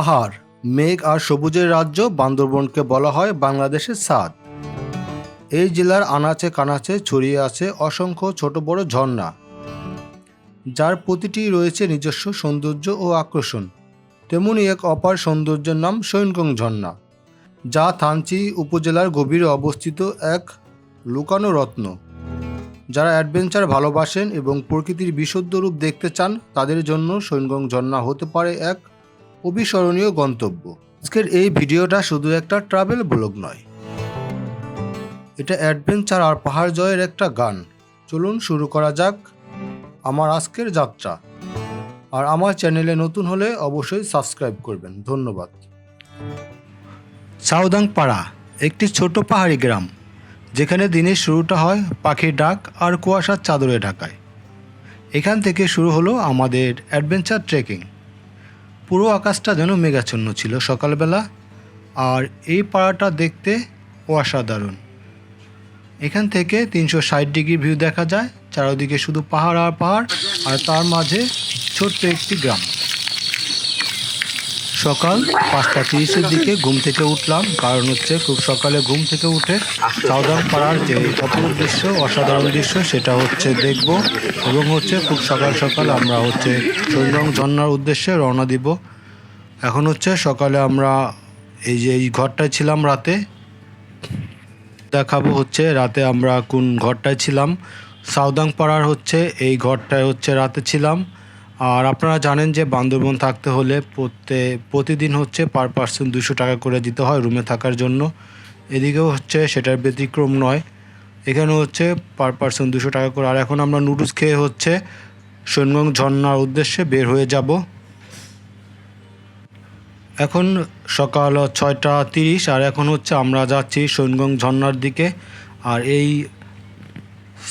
পাহাড়, মেঘ আর সবুজের রাজ্য বান্দরবনকে বলা হয় বাংলাদেশের সাদ এই জেলার আনাচে কানাচে ছড়িয়ে আছে অসংখ্য ছোট বড় ঝর্ণা, যার প্রতিটি রয়েছে নিজস্ব সৌন্দর্য ও আকর্ষণ। তেমনি এক অপার সৌন্দর্যের নাম সৈনগং ঝর্ণা, যা থানচি উপজেলার গভীরে অবস্থিত এক লুকানো রত্ন যারা অ্যাডভেঞ্চার ভালোবাসেন এবং প্রকৃতির বিশুদ্ধ রূপ দেখতে চান, তাদের জন্য সৈনগং ঝর্ণা হতে পারে এক অবিস্মরণীয় গন্তব্য। আজকের এই ভিডিওটা শুধু একটা ট্রাভেল ব্লগ নয়। এটা অ্যাডভেঞ্চার আর পাহাড় জয়ের একটা গান। চলুন শুরু করা যাক আমার আজকের যাত্রা। আর আমার চ্যানেলে নতুন হলে অবশ্যই সাবস্ক্রাইব করবেন। ধন্যবাদ। সাউদাং পাড়া একটি ছোট পাহাড়ি গ্রাম, যেখানে দিনের শুরুটা হয় পাখির ডাক আর কুয়াশার চাদরে ঢাকায়। এখান থেকে শুরু হলো আমাদের অ্যাডভেঞ্চার ট্রেকিং পুরো আকাশটা যেন মেঘাচ্ছন্ন ছিল সকালবেলা, আর এই পাড়াটা দেখতে অসাধারণ। এখান থেকে তিনশো ষাট ডিগ্রি ভিউ দেখা যায়, চারদিকে শুধু পাহাড় আর পাহাড়, আর তার মাঝে ছোট্ট একটি গ্রাম। সকাল পাঁচটা তিরিশের দিকে ঘুম থেকে উঠলাম। কারণ হচ্ছে খুব সকালে ঘুম থেকে উঠে সাউদান পাড়ার যে অপরূপ দৃশ্য, অসাধারণ দৃশ্য, সেটা হচ্ছে দেখব এবং হচ্ছে খুব সকাল সকাল আমরা হচ্ছে সৈরং ঝর্ণার উদ্দেশ্যে রওনা দিব। এখন হচ্ছে সকালে আমরা এই যে এই ঘরটায় ছিলাম রাতে, দেখাবো হচ্ছে রাতে আমরা কোন ঘরটায় ছিলাম। সাউদাং পাড়ার হচ্ছে এই ঘরটায় হচ্ছে রাতে ছিলাম। আর আপনারা জানেন যে বান্দরবন থাকতে হলে প্রত্যে, প্রতিদিন হচ্ছে পার পার্সন দুশো টাকা করে দিতে হয় রুমে থাকার জন্য। এদিকেও হচ্ছে সেটার ব্যতিক্রম নয়। এখানে হচ্ছে পার পার্সন দুশো টাকা করে। আর এখন আমরা নুডলস খেয়ে হচ্ছে সোনগং ঝর্ণার উদ্দেশ্যে বের হয়ে যাব। এখন সকাল ছয়টা তিরিশ আর এখন হচ্ছে আমরা যাচ্ছি সৈনগং ঝর্ণার দিকে। আর এই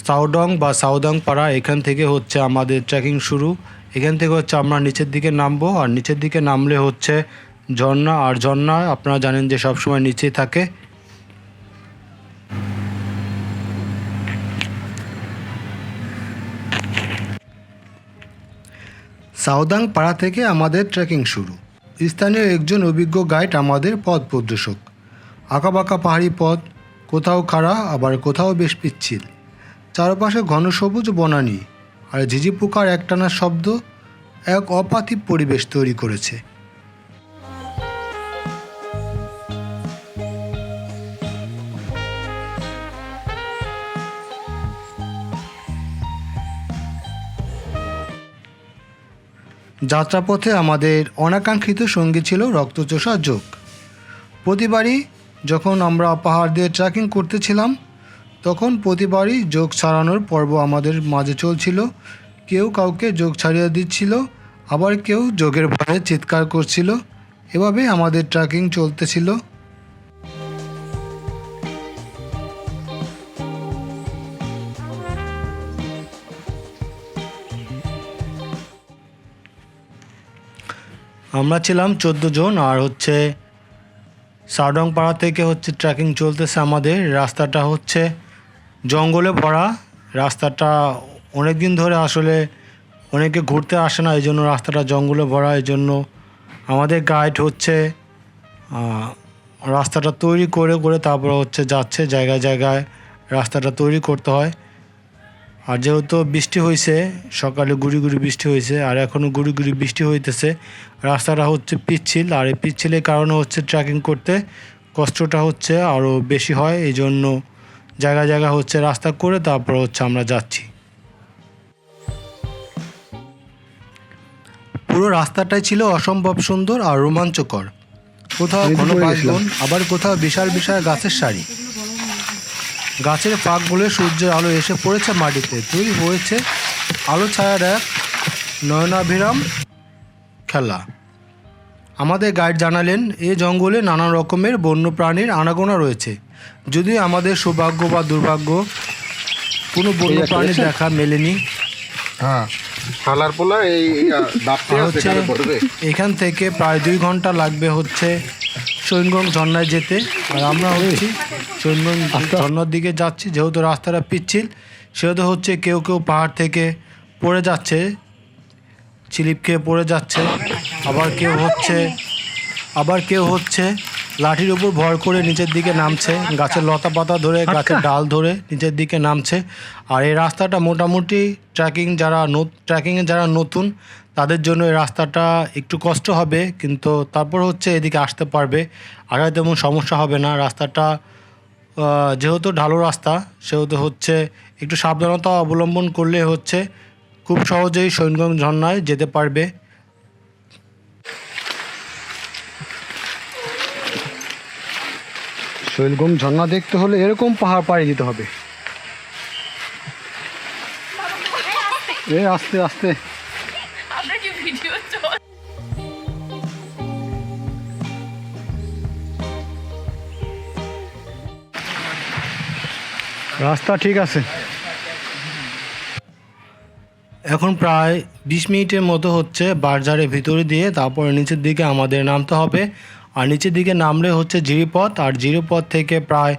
সাউডং বা সাউদং পাড়া এখান থেকে হচ্ছে আমাদের ট্রেকিং শুরু। এখান থেকে হচ্ছে আমরা নিচের দিকে নামবো, আর নিচের দিকে নামলে হচ্ছে ঝর্ণা, আর ঝর্ণা আপনারা জানেন যে সবসময় নিচেই থাকে। সাউদাং পাড়া থেকে আমাদের ট্রেকিং শুরু। স্থানীয় একজন অভিজ্ঞ গাইড আমাদের পথ প্রদর্শক। আঁকাবাঁকা পাহাড়ি পথ, কোথাও খাড়া, আবার কোথাও বেশ পিচ্ছিল। চারপাশে ঘন সবুজ বনানী। আর ঝিঝি পোকার একটানা শব্দ এক অপার্থিব পরিবেশ তৈরি করেছে। যাত্রাপথে আমাদের অনাকাঙ্ক্ষিত সঙ্গী ছিল রক্তচোষা যোগ। প্রতিবারই যখন আমরা পাহাড় দিয়ে ট্রেকিং করতেছিলাম তখন প্রতিবারই যোগ ছাড়ানোর পর্ব আমাদের মাঝে চলছিল। কেউ কাউকে যোগ ছাড়িয়ে দিচ্ছিল, আবার কেউ যোগের ভয়ে চিৎকার করছিল। এভাবে আমাদের ট্রেকিং চলতেছিল। আমরা ছিলাম চোদ্দ জন আর হচ্ছে সাডং পাড়া থেকে হচ্ছে ট্রেকিং চলতেছে আমাদের। রাস্তাটা হচ্ছে জঙ্গলে ভরা রাস্তাটা অনেক দিন ধরে আসলে অনেকে ঘুরতে আসে না এই জন্য রাস্তাটা জঙ্গলে ভরা এই জন্য আমাদের গাইড হচ্ছে রাস্তাটা তৈরি করে করে তারপর হচ্ছে যাচ্ছে জায়গায় জায়গায় রাস্তাটা তৈরি করতে হয়। আর যেহেতু বৃষ্টি হয়েছে সকালে গুড়ি গুড়ি বৃষ্টি হয়েছে আর এখনও গুড়ি গুড়ি বৃষ্টি হইতেছে, রাস্তাটা হচ্ছে পিচ্ছিল, আর এই পিচ্ছিলের কারণে হচ্ছে ট্রেকিং করতে কষ্টটা হচ্ছে আরও বেশি হয় এই জন্য জায়গা জায়গা হচ্ছে রাস্তা করে তারপর হচ্ছে আমরা যাচ্ছি। পুরো রাস্তাটাই ছিল অসম্ভব সুন্দর আর রোমাঞ্চকর। কোথাও ঘন পড়ে বাঁশবন আবার কোথাও বিশাল বিশাল গাছের সারি। গাছের ফাঁকগুলো সূর্যের আলো এসে পড়েছে মাটিতে। তৈরি হয়েছে আলো ছায়ার এক নয়নাভিরাম খেলা। আমাদের গাইড জানালেন এ জঙ্গলে নানা রকমের বন্য প্রাণীর আনাগোনা রয়েছে। যদিও আমাদের সৌভাগ্য বা দুর্ভাগ্য কোনো বন্য প্রাণী দেখা মেলেনি। হ্যাঁ। পোলা এই হচ্ছে এখান থেকে প্রায় দুই ঘণ্টা লাগবে হচ্ছে সৈনগং ঝর্ণায় যেতে। আর আমরা হচ্ছি সৈনগং ঝর্ণার দিকে যাচ্ছি যেহেতু রাস্তাটা পিচ্ছিল সেহেতু হচ্ছে কেউ কেউ পাহাড় থেকে পড়ে যাচ্ছে স্লিপ খেয়ে পড়ে যাচ্ছে। আবার কেউ হচ্ছে আবার কেউ হচ্ছে লাঠির উপর ভর করে নিচের দিকে নামছে। গাছের লতা পাতা ধরে গাছের ডাল ধরে নিচের দিকে নামছে। আর এই রাস্তাটা মোটামুটি ট্রেকিং যারা ট্রেকিংয়ে যারা নতুন তাদের জন্য এই রাস্তাটা একটু কষ্ট হবে কিন্তু তারপর হচ্ছে এদিকে আসতে পারবে। আগে তেমন সমস্যা হবে না। রাস্তাটা যেহেতু ঢালু রাস্তা সেহেতু হচ্ছে একটু সাবধানতা অবলম্বন করলে হচ্ছে খুব সহজেই সৈনগঞ্জ ঝর্ণায় যেতে পারবে। শৈলগম ঝর্ণা দেখতে হলে এরকম পাহাড় পাড়ি যেতে হবে। এ, আস্তে আস্তে। রাস্তা ঠিক আছে। এখন প্রায় বিশ মিনিটের মতো হচ্ছে বারজারের ভিতরে দিয়ে, তারপরে নিচের দিকে আমাদের নামতে হবে আর নিচের দিকে নামলে হচ্ছে জিরিপথ, আর জিরিপথ থেকে প্রায়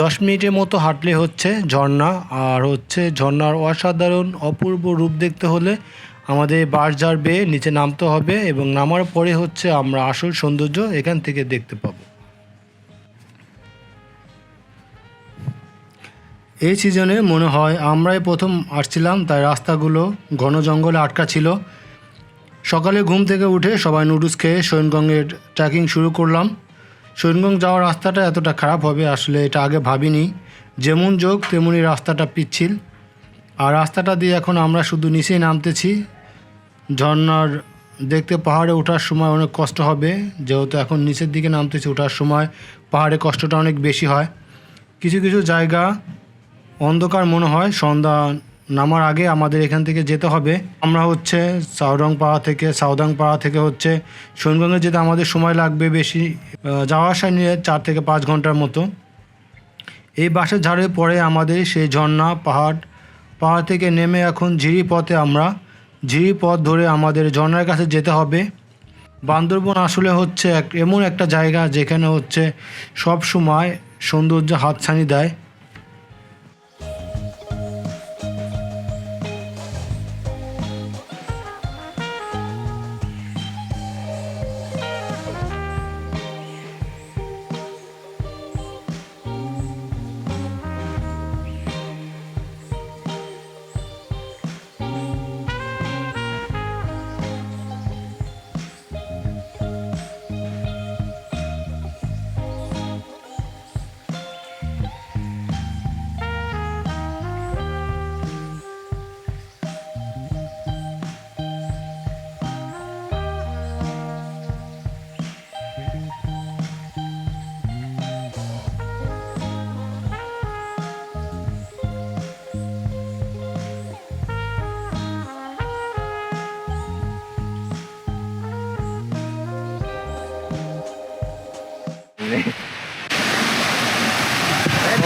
দশ মিনিটের মতো হাঁটলে হচ্ছে ঝর্ণা, আর হচ্ছে ঝর্ণার অসাধারণ অপূর্ব রূপ দেখতে হলে আমাদের বারজার বেয়ে নিচে নামতে হবে এবং নামার পরে হচ্ছে আমরা আসল সৌন্দর্য এখান থেকে দেখতে পাবো। এই সিজনে মনে হয় আমরাই প্রথম আসছিলাম, তাই রাস্তাগুলো ঘন জঙ্গলে আটকা ছিল। সকালে ঘুম থেকে উঠে সবাই নুডলস খেয়ে সৈনগঙ্গের ট্রেকিং শুরু করলাম। সৈনগঞ্জ যাওয়ার রাস্তাটা এতটা খারাপ হবে আসলে এটা আগে ভাবিনি। যেমন যোগ, তেমনি রাস্তাটা পিচ্ছিল। আর রাস্তাটা দিয়ে এখন আমরা শুধু নিচেই নামতেছি। ঝর্নার দেখতে পাহাড়ে ওঠার সময় অনেক কষ্ট হবে। যেহেতু এখন নিচের দিকে নামতেছি, ওঠার সময় পাহাড়ে কষ্টটা অনেক বেশি হয়। কিছু কিছু জায়গা অন্ধকার মনে হয়, সন্ধ্যা নামার আগে আমাদের এখান থেকে যেতে হবে। আমরা হচ্ছে পাড়া থেকে পাড়া থেকে হচ্ছে সৈনগঞ্জে যেতে আমাদের সময় লাগবে বেশি যাওয়া আসা নিয়ে চার থেকে পাঁচ ঘণ্টার মতো। এই বাসের ঝাড়ে পরে আমাদের সেই ঝর্ণা পাহাড়। পাহাড় থেকে নেমে এখন ঝিরি পথে আমরা। ঝিরি পথ ধরে আমাদের ঝর্ণার কাছে যেতে হবে। বান্দরবন আসলে হচ্ছে এক, এমন একটা জায়গা যেখানে হচ্ছে সব সময় সৌন্দর্য হাতছানি দেয়।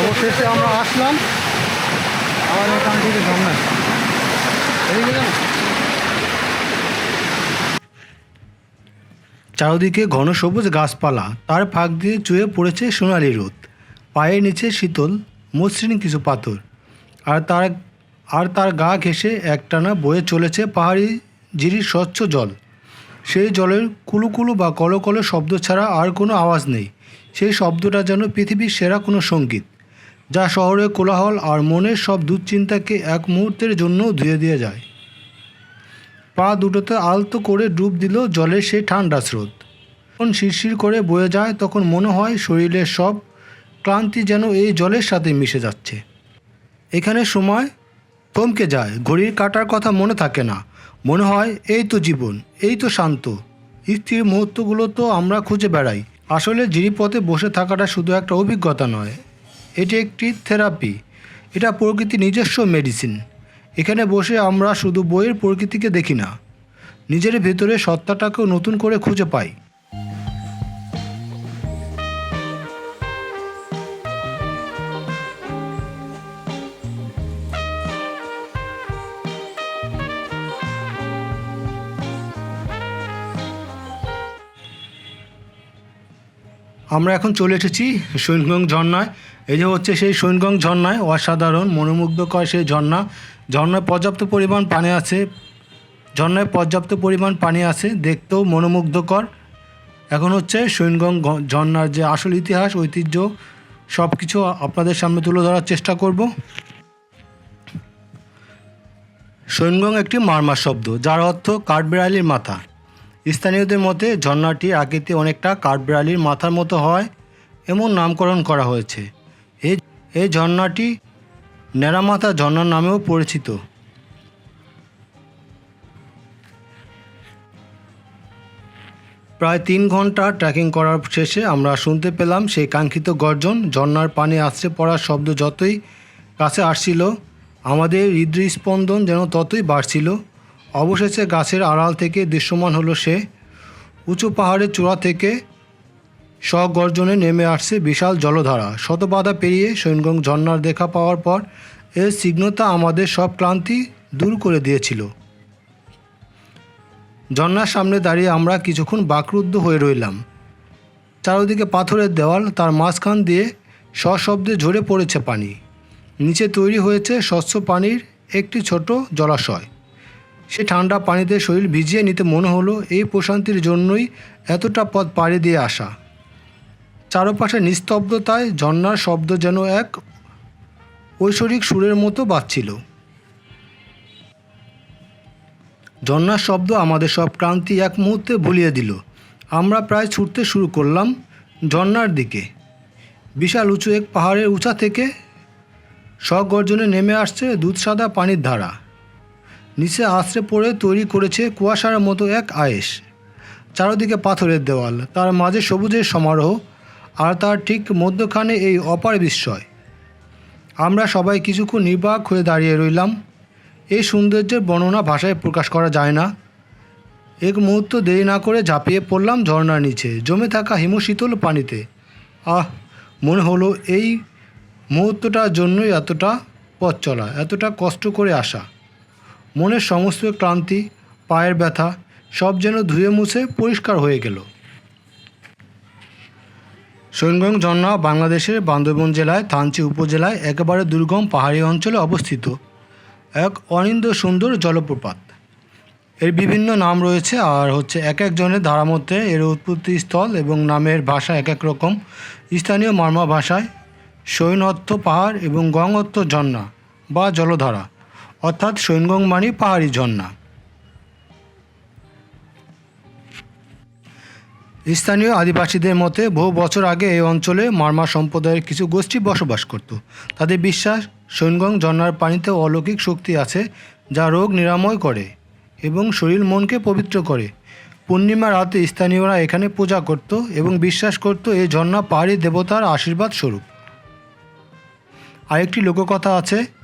অবশেষে আমরা আসলাম। আবার এখান থেকে ঝর্ণা চারদিকে ঘন সবুজ গাছপালা, তার ফাঁক দিয়ে চুয়ে পড়েছে সোনালি রোদ। পায়ের নিচে শীতল, মসৃণ কিছু পাথর। আর তার আর তার গা ঘেঁষে একটানা বয়ে চলেছে পাহাড়ি জিরির স্বচ্ছ জল। সেই জলের কুলুকুলু বা কলকলে শব্দ ছাড়া আর কোনো আওয়াজ নেই। সেই শব্দটা যেন পৃথিবীর সেরা কোনো সংগীত। যা শহরের কোলাহল আর মনের সব দুশ্চিন্তাকে এক মুহূর্তের জন্য ধুয়ে দিয়ে যায়। পা দুটোতে আলতো করে ডুব দিল জলের সেই ঠান্ডা স্রোত। যখন শিরশির করে বয়ে যায়, তখন মনে হয় শরীরের সব ক্লান্তি যেন এই জলের সাথে মিশে যাচ্ছে। এখানে সময় থমকে যায়, ঘড়ির কাটার কথা মনে থাকে না। মনে হয়, এই তো জীবন, এই তো শান্ত। স্থির মুহূর্তগুলো তো আমরা খুঁজে বেড়াই। আসলে জিরিপথে বসে থাকাটা শুধু একটা অভিজ্ঞতা নয় এটি একটি থেরাপি। এটা প্রকৃতি নিজস্ব মেডিসিন এখানে বসে আমরা শুধু বইয়ের প্রকৃতিকে দেখি না। নিজের ভেতরে সত্তাটাকেও নতুন করে খুঁজে পাই। আমরা এখন চলে এসেছি সৈনগং ঝর্ণায়। এই যে হচ্ছে সেই সৈনগং ঝর্ণায়, অসাধারণ, মনোমুগ্ধকর সেই ঝর্ণা। ঝর্ণায় পর্যাপ্ত পরিমাণ পানি আছে। ঝর্ণায় পর্যাপ্ত পরিমাণ পানি আছে, দেখতেও মনোমুগ্ধকর। এখন হচ্ছে সৈনগং ঝর্ণার যে আসল ইতিহাস, ঐতিহ্য সব কিছু আপনাদের সামনে তুলে ধরার চেষ্টা করব। সৈনগং একটি মারমা শব্দ, যার অর্থ কাঠবিড়ালির মাথা। স্থানীয়দের মতে, ঝর্ণাটি আকৃতি অনেকটা কাঠবিড়ালির মাথার মতো হয় এমন নামকরণ করা হয়েছে। এই এই ঝর্ণাটি ন্যাড়ামাথা ঝর্ণার নামেও পরিচিত। প্রায় তিন ঘণ্টা ট্রেকিং করার শেষে আমরা শুনতে পেলাম সেই কাঙ্ক্ষিত গর্জন। ঝর্ণার পানি আছড়ে পড়ার শব্দ যতই কাছে আসছিল, আমাদের হৃদস্পন্দন যেন ততই বাড়ছিল। অবশেষে গাছের আড়াল থেকে দৃশ্যমান হলো সে। উঁচু পাহাড়ের চূড়া থেকে স্বগর্জনে নেমে আসছে বিশাল জলধারা। শতবাধা পেরিয়ে সৈনগং ঝর্ণার দেখা পাওয়ার পর এর সিগ্নতা আমাদের সব ক্লান্তি দূর করে দিয়েছিল। ঝর্ণার সামনে দাঁড়িয়ে আমরা কিছুক্ষণ বাকরুদ্ধ হয়ে রইলাম। চারদিকে পাথরের দেওয়াল, তার মাঝখান দিয়ে সশব্দে ঝরে পড়েছে পানি। নিচে তৈরি হয়েছে স্বচ্ছ পানির একটি ছোট জলাশয়। সে ঠান্ডা পানিতে শরীর ভিজিয়ে নিতে মনে হলো এই প্রশান্তির জন্যই এতটা পথ পাড়ি দিয়ে আসা। চারপাশে নিস্তব্ধতায় ঝর্ণার শব্দ যেন এক ঐশ্বরিক সুরের মতো বাজছিল। ঝর্ণার শব্দ আমাদের সব ক্রান্তি এক মুহূর্তে ভুলিয়ে দিল। আমরা প্রায় ছুটতে শুরু করলাম ঝর্ণার দিকে। বিশাল উঁচু এক পাহাড়ের উঁচা থেকে স্বগর্জনে নেমে আসছে দুধ সাদা পানির ধারা। নিচে আশ্রে পড়ে তৈরি করেছে কুয়াশার মতো এক আয়েস চারদিকে পাথরের দেওয়াল, তার মাঝে সবুজের সমারোহ, আর তার ঠিক মধ্যখানে এই অপার বিস্ময়। আমরা সবাই কিছুক্ষণ নির্বাক হয়ে দাঁড়িয়ে রইলাম। এই সৌন্দর্যের বর্ণনা ভাষায় প্রকাশ করা যায় না। এক মুহূর্ত দেরি না করে ঝাঁপিয়ে পড়লাম ঝর্ণার নিচে, জমে থাকা হিমশীতল পানিতে। আহ, মনে হলো এই মুহূর্তটার জন্যই এতটা পথ চলা, এতটা কষ্ট করে আসা। মনের সমস্ত ক্লান্তি, পায়ের ব্যথা সব যেন ধুয়ে মুছে পরিষ্কার হয়ে গেল। সৈনগং ঝর্ণা বাংলাদেশের বান্দরবন জেলায় থানচি উপজেলায় একেবারে দুর্গম পাহাড়ি অঞ্চলে অবস্থিত এক অনিন্দ সুন্দর জলপ্রপাত। এর বিভিন্ন নাম রয়েছে আর হচ্ছে এক একজনের ধারা মধ্যে এর উৎপত্তি স্থল এবং নামের ভাষা এক এক রকম। স্থানীয় মারমা ভাষায় সৈন অর্থ পাহাড় এবং গং অর্থ ঝর্ণা বা জলধারা। অর্থাৎ সৈনগং মানে পাহাড়ি ঝর্ণা। স্থানীয় আদিবাসীদের মতে বহু বছর আগে এই অঞ্চলে মারমা সম্প্রদায়ের কিছু গোষ্ঠী বসবাস করত। তাদের বিশ্বাস, সৈনগং ঝর্ণার পানিতে অলৌকিক শক্তি আছে যা রোগ নিরাময় করে এবং শরীর মনকে পবিত্র করে। পূর্ণিমা রাতে স্থানীয়রা এখানে পূজা করত এবং বিশ্বাস করত এই ঝর্ণা পাহাড়ি দেবতার আশীর্বাদ স্বরূপ। আরেকটি লোককথা আছে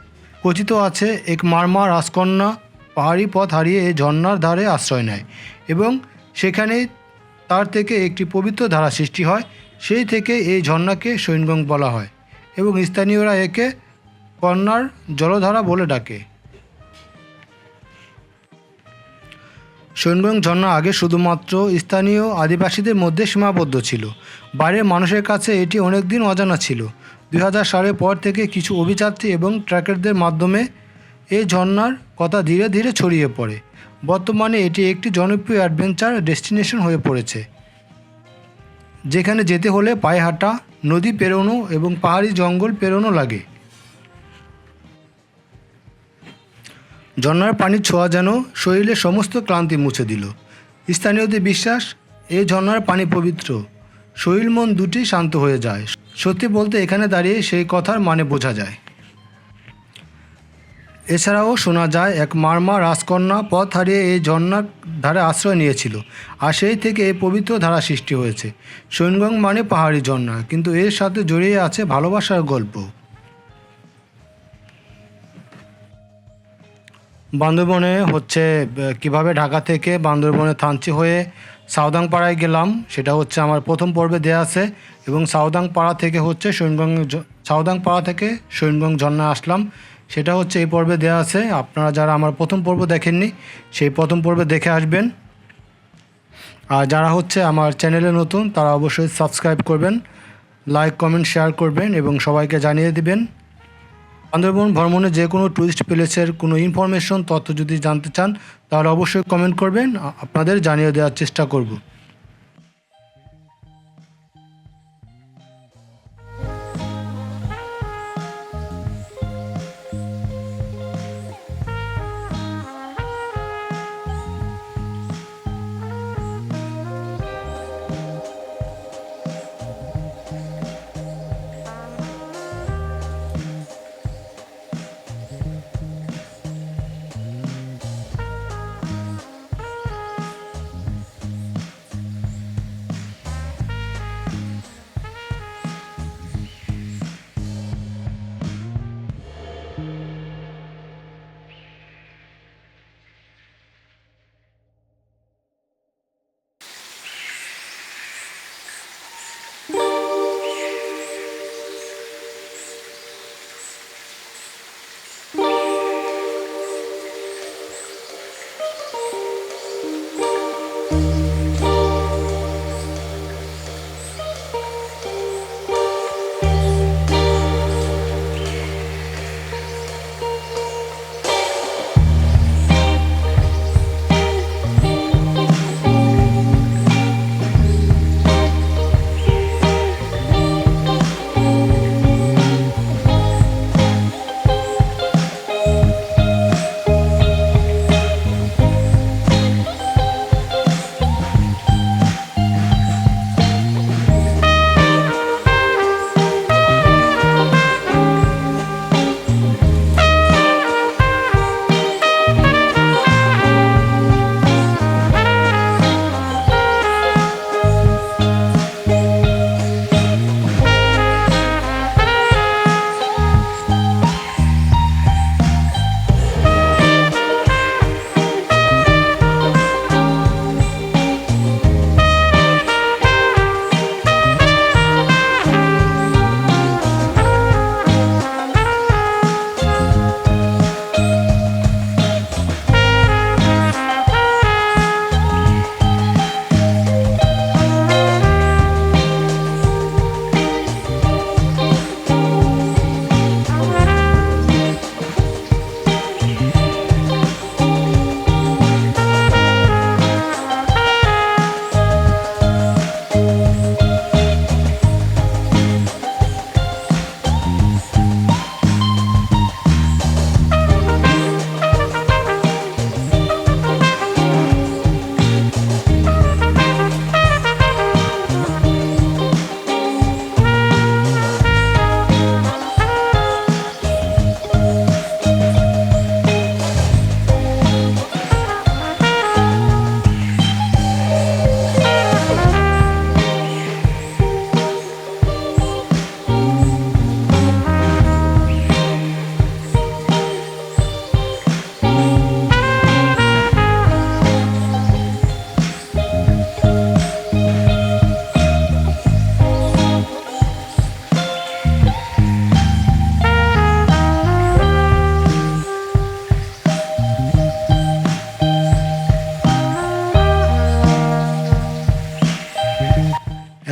কথিত আছে, এক মারমা রাজকন্যা পাহাড়ি পথ হারিয়ে এই ঝর্ণার ধারে আশ্রয় নেয় এবং সেখানে তার থেকে একটি পবিত্র ধারা সৃষ্টি হয়, সেই থেকে এই ঝর্ণাকে সৈনগং বলা হয় এবং স্থানীয়রা একে কন্যার জলধারা বলে ডাকে। সৈনগং ঝর্ণা আগে শুধুমাত্র স্থানীয় আদিবাসীদের মধ্যে সীমাবদ্ধ ছিল। বাইরের মানুষের কাছে এটি অনেক দিন অজানা ছিল। দুই হাজার সালের পর থেকে কিছু অভিযাত্রী এবং ট্র্যাকারদের মাধ্যমে এই ঝর্ণার কথা ধীরে ধীরে ছড়িয়ে পড়ে। বর্তমানে এটি একটি জনপ্রিয় অ্যাডভেঞ্চার ডেস্টিনেশন হয়ে পড়েছে, যেখানে যেতে হলে পায়ে হাঁটা নদী পেরোনো এবং পাহাড়ি জঙ্গল পেরোনো লাগে। ঝর্ণার পানির ছোঁয়া যেন শরীরের সমস্ত ক্লান্তি মুছে দিল। স্থানীয়দের বিশ্বাস এই ঝর্ণার পানি পবিত্র। শরীর মন দুটি শান্ত হয়ে যায়। সত্যি বলতে এখানে দাঁড়িয়ে সেই কথার মানে বোঝা যায়। এছাড়াও শোনা যায়, এক মারমা রাজকন্যা পথ হারিয়ে এই ঝর্ণার ধারে আশ্রয় নিয়েছিল আর সেই থেকে এই পবিত্র ধারা সৃষ্টি হয়েছে। সৈনগং মানে পাহাড়ি ঝর্ণা, কিন্তু এর সাথে জড়িয়ে আছে ভালোবাসার গল্প। বান্দরবনে হচ্ছে কীভাবে ঢাকা থেকে বান্দরবনে থানচি হয়ে সাউদাংপাড়ায় গেলাম। সেটা হচ্ছে আমার প্রথম পর্বে দেয়া আছে এবং সাউদাংপাড়া থেকে হচ্ছে সৈনগং জ- সাউদাংপাড়া থেকে সৈনগং ঝর্ণা আসলাম। সেটা হচ্ছে এই পর্বে দেয়া আছে। আপনারা যারা আমার প্রথম পর্ব দেখেননি, সেই প্রথম পর্বে দেখে আসবেন। আর যারা হচ্ছে আমার চ্যানেলে নতুন, তারা অবশ্যই সাবস্ক্রাইব করবেন, লাইক, কমেন্ট, শেয়ার করবেন এবং সবাইকে জানিয়ে দিবেন। বান্দরবন ভ্রমণে যে কোনো টুরিস্ট প্লেসের কোনো ইনফরমেশন তথ্য যদি জানতে চান, তাহলে অবশ্যই কমেন্ট করবেন। আপনাদের জানিয়ে দেওয়ার চেষ্টা করব।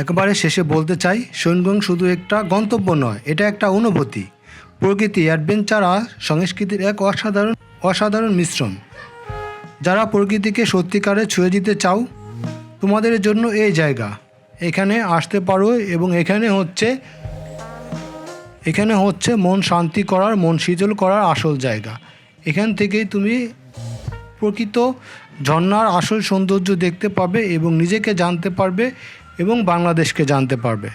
একেবারে শেষে বলতে চাই, সৈনগং শুধু একটা গন্তব্য নয়, এটা একটা অনুভূতি। প্রকৃতি, অ্যাডভেঞ্চার আর সংস্কৃতির এক অসাধারণ অসাধারণ মিশ্রণ। যারা প্রকৃতিকে সত্যিকারে ছুঁয়ে দিতে চাও, তোমাদের জন্য এই জায়গা। এখানে আসতে পারো এবং এখানে হচ্ছে এখানে হচ্ছে মন শান্তি করার, মন শীতল করার আসল জায়গা। এখান থেকেই তুমি প্রকৃত ঝর্ণার আসল সৌন্দর্য দেখতে পাবে এবং নিজেকে জানতে পারবে এবং বাংলাদেশকে জানতে পারবে।